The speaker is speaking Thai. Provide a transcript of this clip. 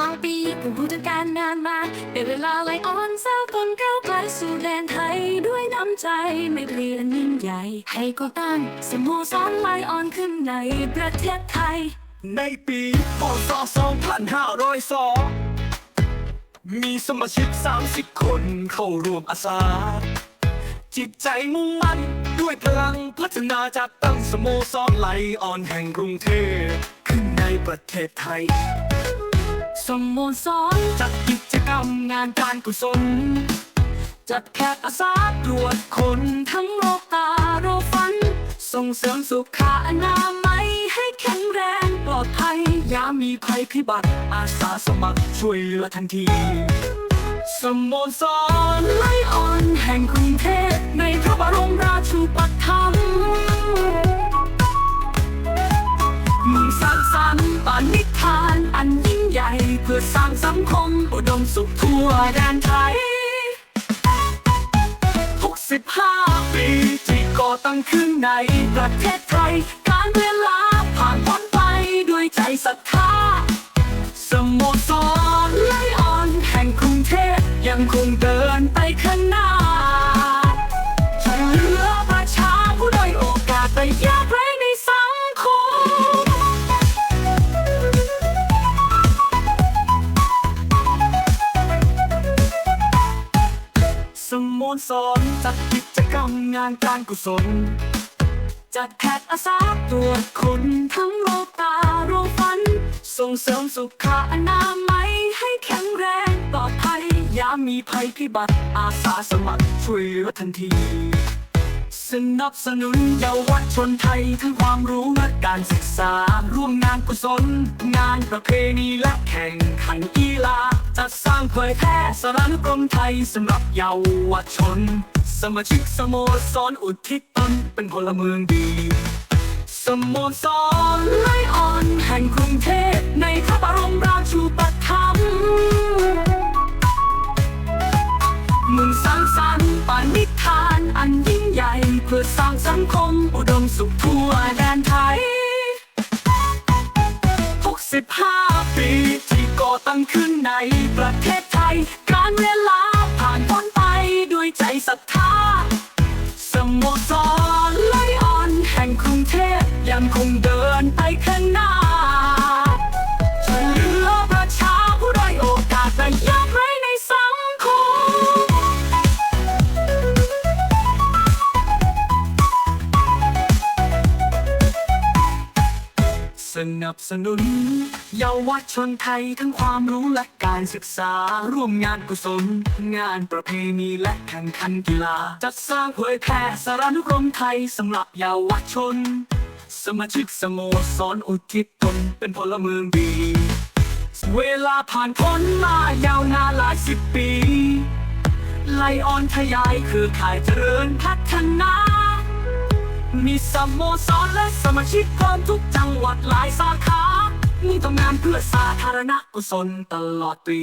ลางปีผู้ผู้จัดการงานมาเป็นเวลาไลออนสาวคนก้าวไกลสู่แดนไทยด้วยน้ำใจไม่เปลี่ยนยิ่งใหญ่ให้ก่อตั้งสโมสรไลออนขึ้นในประเทศไทย ในปีพศ2502 มีสมาชิก 30 คนเข้าร่วมอาสา จิตใจมุ่งมั่นด้วยพลังพัฒนาจากตั้งสโมสรไลออนแห่งกรุงเทพขึ้นในประเทศไทย สโมสรจัดกิจกรรมงานการกุศล จัดแขกอาสาตรวจคนทั้งโรคตาโรคฟัน ส่งเสริมสุขอนามัยให้แข็งแรงปลอดภัยยามมีภัยพิบัติอาสาสมัครช่วยเหลือทันที สโมสรไลออนแห่งกรุงเทพในพระบรมราชูปถัมภ์มุ่งสร้างสรรค์ปณิธานอันยิ่งใหญ่ เพื่อสร้างสังคม อุดมสุขทั่วแดนไทย 65 ปีที่ก่อตั้งขึ้นในประเทศไทย การเวลาผ่านพ้นไปด้วยใจศรัทธา สโมสรไลออนแห่งกรุงเทพยังคงเดินไปข้างหน้าช่วยเหลือประชาผู้ด้อยโอกาสไปยาก สโมสนจัดกิจกรรมงานการกุศล จัดแขกอาสาตรวจคนทั้งโรคตาโรคฟัน ส่งเสริมสุขอนามัยให้แข็งแรงปลอดภัยยามมีภัยพิบัติอาสาสมัครช่วยเหลือทันที สนับสนุนเยาวชนไทยทั้งความรู้และการศึกษา ร่วมงานกุศล งานประเพณีและแข่งขันกีฬาจัดสร้างเผยแพร่สารานุกรมไทยสำหรับเยาวชน สมาชิกสโมสรอุทิศตนเป็นพลเมืองดี สโมสร สุขทั่วแดนไทย 65 ปีที่ก่อตั้งขึ้นในประเทศไทย การเวลา สนับสนุน เยาวชนไทยทั้งความรู้และการศึกษา ร่วมงานกุศล งานประเพณีและแข่งขันกีฬา จัดสร้างเผยแพร่สารานุกรมไทยสำหรับเยาวชน สมาชิกสโมสรอุทิศตนเป็นพลเมืองดี เวลาผ่านพ้นมายาวนานหลายสิบปี ไลออนทยายคือข่ายเจริญพัฒนา มีสโมสรและสมาชิกเพิ่มทุกจังหวัดหลายสาขามุ่ทำงานเพื่อสาธารณกุศลตลอดปี